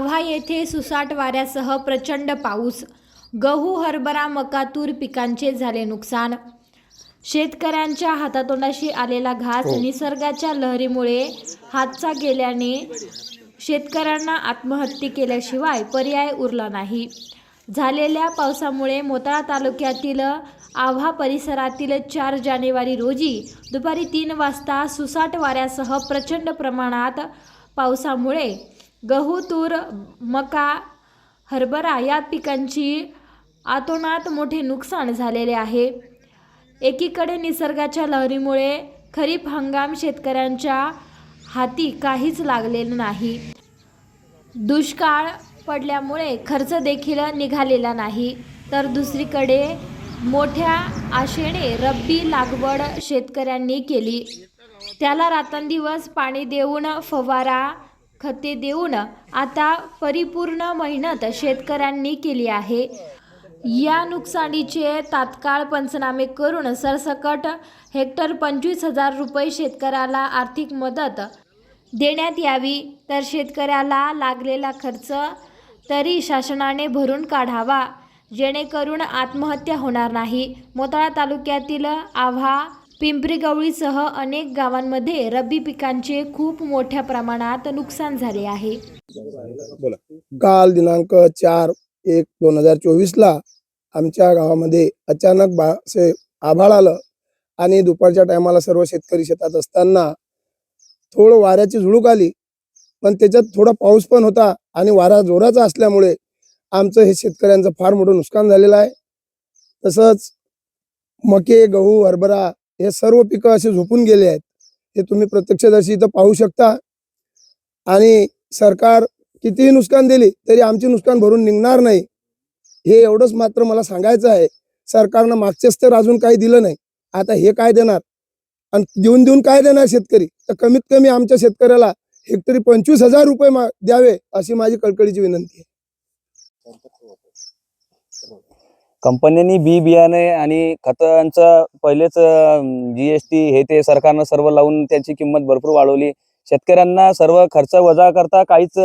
येथे सुसाट वाऱ्यासह प्रचंड पाऊस. गहू हरभरा मका तूर पिकांचे झाले नुकसान. शेतकऱ्यांच्या हातातोंडाशी आलेला घास निसर्गाच्या लहरीमुळे हातचा गेल्याने शेतकऱ्यांना आत्महत्या केल्याशिवाय पर्याय उरला नाही. झालेल्या पावसामुळे मोताळा तालुक्यातील आव्हा परिसरातील चार जानेवारी रोजी दुपारी तीन वाजता सुसाट वाऱ्यासह प्रचंड प्रमाणात पावसामुळे गहू तूर मका हरभरा या पिकांची आतोनात मोठे नुकसान झालेले आहे. एकीकडे निसर्गाच्या लहरीमुळे खरीप हंगाम शेतकऱ्यांच्या हाती काहीच लागलेलं नाही. दुष्काळ पडल्यामुळे खर्च देखील निघालेला नाही. तर दुसरीकडे मोठ्या आशेने रब्बी लागवड शेतकऱ्यांनी केली. त्याला रात्रंदिवस पाणी देऊन फवारा खते देऊन आता परिपूर्ण मेहनत शेतकऱ्यांनी केली आहे. या नुकसानीचे तात्काळ पंचनामे करून सरसकट हेक्टर पंचवीस हजार रुपये शेतकऱ्याला आर्थिक मदत देण्यात यावी. तर शेतकऱ्याला लागलेला खर्च तरी शासनाने भरून काढावा जेणेकरून आत्महत्या होणार नाही. मोताळा तालुक्यातील आव्हा पिंपरी गवळीसह अनेक गावांमध्ये रब्बी पिकांचे खूप मोठ्या प्रमाणात नुकसान झाले आहे. काल दिनांक चार एक दोन हजार चोवीसला आमच्या गावामध्ये अचानक बा असे आभाळ आलं आणि दुपारच्या टायमाला सर्व शेतकरी शेतात असताना थोडं वाऱ्याची झुळूक आली पण त्याच्यात थोडा पाऊस पण होता आणि वारा जोराचा असल्यामुळे आमचं हे शेतकऱ्यांचं फार मोठं नुकसान झालेलं आहे. तसंच मके गहू हरभरा हे सर्व पिकं असे झोपून गेले आहेत. हे तुम्ही प्रत्यक्षदर्शी इथं पाहू शकता. आणि सरकार कितीही नुकसान दिली तरी आमचे नुकसान भरून निघणार नाही. हे एवढंच मात्र मला सांगायचं आहे. सरकारनं मागचेच तर अजून काही दिलं नाही. आता हे काय देणार? आणि देऊन देऊन काय देणार शेतकरी? तर कमीत कमी आमच्या शेतकऱ्याला हेक्टरी पंचवीस हजार रुपये द्यावे अशी माझी कळकळीची विनंती आहे. कंपन्यांनी बी बियाणे आणि खतांचं पहिलेच जीएसटी हे ते सरकारनं सर्व लावून त्याची किंमत भरपूर वाढवली. शेतकऱ्यांना सर्व खर्च वजा करता काहीच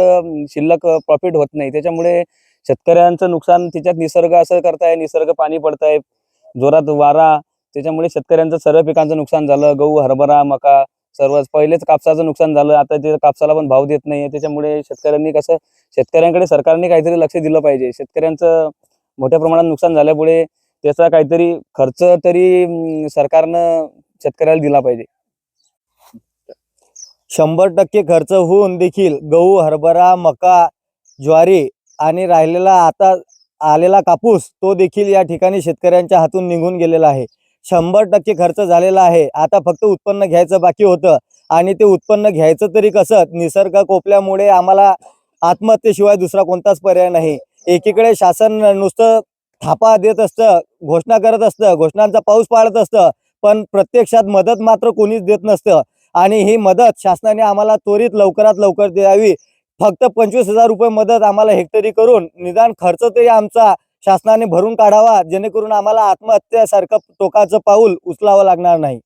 शिल्लक प्रॉफिट होत नाही. त्याच्यामुळे शेतकऱ्यांचं नुकसान त्याच्यात निसर्ग असं करताय निसर्ग पाणी पडताय जोरात वारा. त्याच्यामुळे शेतकऱ्यांचं सर्व पिकांचं नुकसान झालं. गहू हरभरा मका सर्व पहिलेच कापसाचं नुकसान झालं. आता ते कापसाला पण भाव देत नाही त्याच्यामुळे शेतकऱ्यांनी कसं शेतकऱ्यांकडे सरकारने काहीतरी लक्ष दिलं पाहिजे. शेतकऱ्यांचं मोठ्या प्रमाणात नुकसान झाल्यामुळे त्याचा काहीतरी खर्च तरी सरकारनं शेतकऱ्याला दिला पाहिजे. शंभर टक्के खर्च होऊन देखील गहू हरभरा मका ज्वारी आणि राहिलेला आता आलेला कापूस तो देखील या ठिकाणी शेतकऱ्यांच्या हातून निघून गेलेला आहे. शंभर टक्के खर्च झालेला आहे. आता फक्त उत्पन्न घ्यायचं बाकी होतं. आणि ते उत्पन्न घ्यायचं तरी कसं? निसर्ग कोपल्यामुळे आम्हाला आत्महत्येशिवाय दुसरा कोणताच पर्याय नाही. एकीकडे शासन नुसतं थापा देत असतं घोषणा करत असतं घोषणांचा पाऊस पाडत असतं पण प्रत्यक्षात मदत मात्र कोणीच देत नसतं. आणि ही मदत शासनाने आम्हाला त्वरित लवकरात लवकर द्यावी. फक्त पंचवीस हजार रुपये मदत आम्हाला हेक्टरी करून निदान खर्च तरी आमचा शासनाने भरून काढावा जेणेकरून आम्हाला आत्महत्यासारखं टोकाचं पाऊल उचलावं लागणार नाही.